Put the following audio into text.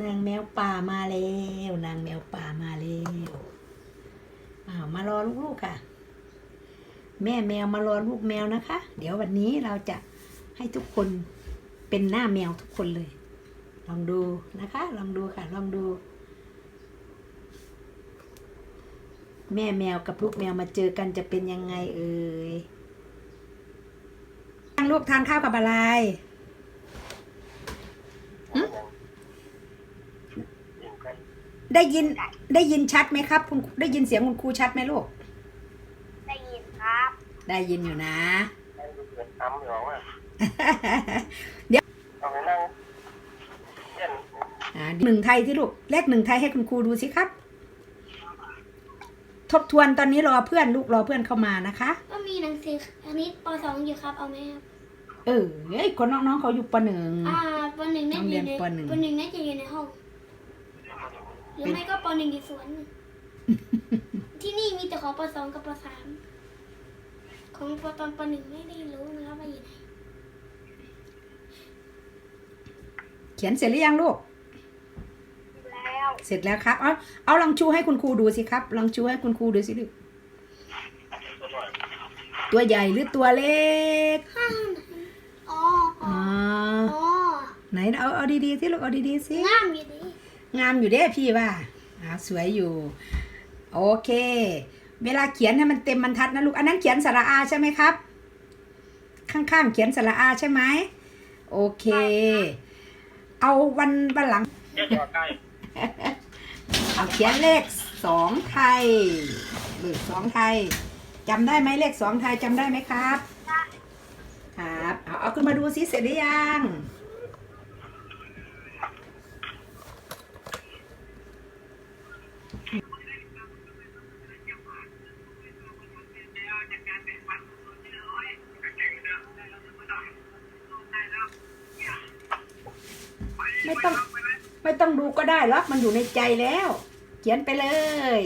นางแมวป่ามาแล้วนางแมวป่ามาแล้วอ้าวมารอลูกๆค่ะ แม่แมวมารอลูกแมวนะคะ เดี๋ยววันนี้เราจะให้ทุกคนเป็นหน้าแมวทุกคนเลย ลองดูนะคะ ลองดูค่ะ ลองดู แม่แมวกับลูกแมวมาเจอกันจะเป็นยังไงเอ่ยทางลูกทานข้าวกับอะไร ได้ยินได้ยินชัดไหมครับ คุณได้ยินเสียงคุณครูชัดไหมลูก ได้ยินครับ ได้ยินอยู่นะทำอยู่ว่าเดี๋ยวเอาไปนั่งเล่นอ่าหนึ่งไทยที่ลูกเลขหนึ่งไทยให้คุณครูดูสิครับ ทบทวนตอนนี้รอเพื่อนลูกรอเพื่อนเข้ามานะคะ ก็มีหนังสืออันนี้ปสองอยู่ครับเอาไหมครับเออเฮ้ยคนน้องๆเขาอยู่ปหนึ่งอ่าปหนึ่งน่าจะอยู่ในโรงเรียนปหนึ่งปหนึ่งน่าจะอยู่ในห้อง หรือไม่ก็ปหนึ่งอยู่สวน ที่นี่มีแต่ของปสองกับปสามของปตอนปหนึ่งไม่ได้รู้นะครับว่าอยู่ไหนเขียนเสร็จหรือยังลูก แล้วเสร็จแล้วครับ เอาเอาลองชูให้คุณครูดูสิครับ ลองชูให้คุณครูดูสิลูก ตัวใหญ่หรือตัวเล็กห้าอ๋ออ๋อ๋อออ๋อ ไหนเอาเอาดีๆสิลูกเอาดีๆสิงามอยู่ดี งามอยู่เด้พี่ว่าอ่าสวยอยู่ โอเค เวลาเขียนให้มันเต็มบรรทัดนะลูก อันนั้นเขียนสระอาใช่ไหมครับ ข้างๆเขียนสระอาใช่ไหม โอเค เอาวันวันหลังเยอะกว่าใกล้เอาเขียนเลขสองไทยเลขสองไทยจำได้ไหมเลขสองไทยจำได้ไหมครับ ครับ เอาเอาขึ้นมาดูสิเสร็จหรือยัง ไม่ต้อง ไม่ต้องดูก็ได้หรอกมันอยู่ในใจแล้ว เขียนไปเลย